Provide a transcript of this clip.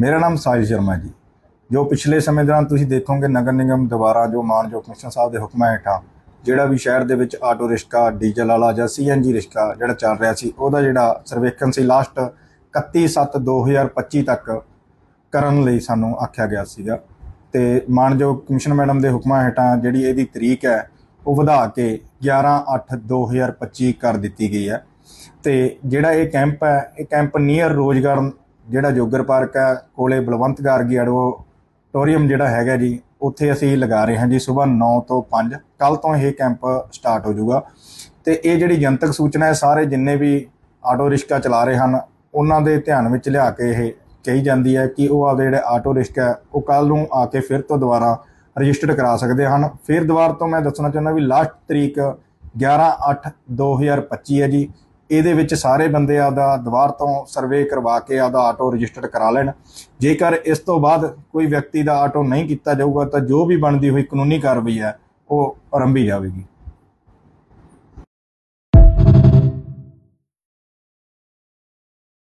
ਮੇਰਾ ਨਾਮ ਸਾਹਿਲ ਸ਼ਰਮਾ ਜੀ। ਜੋ ਪਿਛਲੇ ਸਮੇਂ ਦੌਰਾਨ ਤੁਸੀਂ ਦੇਖੋਗੇ, ਨਗਰ ਨਿਗਮ ਦੁਆਰਾ ਜੋ ਮਾਨਯੋਗ ਕਮਿਸ਼ਨਰ ਸਾਹਿਬ ਦੇ ਹੁਕਮਾਂ ਹੇਠਾਂ ਜਿਹੜਾ ਵੀ ਸ਼ਹਿਰ ਦੇ ਵਿੱਚ ਆਟੋ ਰਿਕਸ਼ਾ ਡੀਜ਼ਲ ਵਾਲਾ ਜਾਂ ਸੀਐਨਜੀ ਰਿਕਸ਼ਾ ਜਿਹੜਾ ਚੱਲ ਰਿਹਾ ਸੀ, ਉਹਦਾ ਜਿਹੜਾ ਸਰਵੇਖਣ ਸੀ ਲਾਸਟ 31/7/2025 ਤੱਕ ਕਰਨ ਲਈ ਸਾਨੂੰ ਆਖਿਆ ਗਿਆ ਸੀਗਾ। ਤੇ ਮਾਨਯੋਗ ਕਮਿਸ਼ਨ ਮੈਡਮ ਦੇ ਹੁਕਮਾਂ ਹੇਠਾਂ ਜਿਹੜੀ ਇਹਦੀ ਤਰੀਕ ਹੈ, ਉਹ ਵਧਾ ਕੇ 11/8/2025 ਕਰ ਦਿੱਤੀ ਗਈ ਹੈ। ਤੇ ਜਿਹੜਾ ਇਹ ਕੈਂਪ ਹੈ, ਇਹ ਕੈਂਪ ਨੀਅਰ ਰੋਜ਼ਗਾਰ ਜਿਹੜਾ ਜੋਗਰ ਪਾਰਕ ਹੈ ਕੋਲੇ ਬਲਵੰਤ ਗਾਰਗੀ ਐਡਵੋਟੋਰੀਅਮ ਜਿਹੜਾ ਹੈਗਾ ਜੀ ਉੱਥੇ ਅਸੀਂ ਲਗਾ ਰਹੇ ਹਾਂ ਜੀ ਸਵੇਰ 9 ਤੋਂ 5 ਕੱਲ ਤੋਂ ਇਹ ਕੈਂਪ ਸਟਾਰਟ ਹੋ ਜਾਊਗਾ। ਤੇ ਇਹ ਜਿਹੜੀ ਜਨਤਕ ਸੂਚਨਾ ਹੈ ਸਾਰੇ ਜਿੰਨੇ ਵੀ ਆਟੋ ਰਿਕਸ਼ਾ ਚਲਾ ਰਹੇ ਹਨ ਉਹਨਾਂ ਦੇ ਧਿਆਨ ਵਿੱਚ ਲਿਆ ਕੇ ਇਹ ਕਹੀ ਜਾਂਦੀ ਹੈ ਕਿ ਉਹ ਆਪਦੇ ਜਿਹੜੇ ਆਟੋ ਰਿਕਸ਼ਾ ਹੈ, ਉਹ ਕੱਲ ਨੂੰ ਆ ਕੇ ਫਿਰ ਤੋਂ ਦੁਬਾਰਾ ਰਜਿਸਟਰਡ ਕਰਾ ਸਕਦੇ ਹਨ। ਫਿਰ ਦੁਬਾਰਾ ਤੋਂ ਮੈਂ ਦੱਸਣਾ ਚਾਹੁੰਦਾ ਵੀ ਲਾਸਟ ਤਰੀਕ 11/8/2025 ਹੈ ਜੀ। ਇਹਦੇ ਵਿੱਚ ਸਾਰੇ ਬੰਦੇ ਆਪਦਾ ਦੁਬਾਰ ਤੋਂ ਸਰਵੇ ਕਰਵਾ ਕੇ ਆਪਦਾ ਆਟੋ ਰਜਿਸਟਰਡ ਕਰਾ ਲੈਣ। ਜੇਕਰ ਇਸ ਤੋਂ ਬਾਅਦ ਕੋਈ ਵਿਅਕਤੀ ਦਾ ਆਟੋ ਨਹੀਂ ਕੀਤਾ ਜਾਊਗਾ, ਤਾਂ ਜੋ ਵੀ ਬਣਦੀ ਹੋਈ ਕਾਨੂੰਨੀ ਕਾਰਵਾਈ ਹੈ, ਉਹ ਆਰੰਭੀ ਜਾਵੇਗੀ।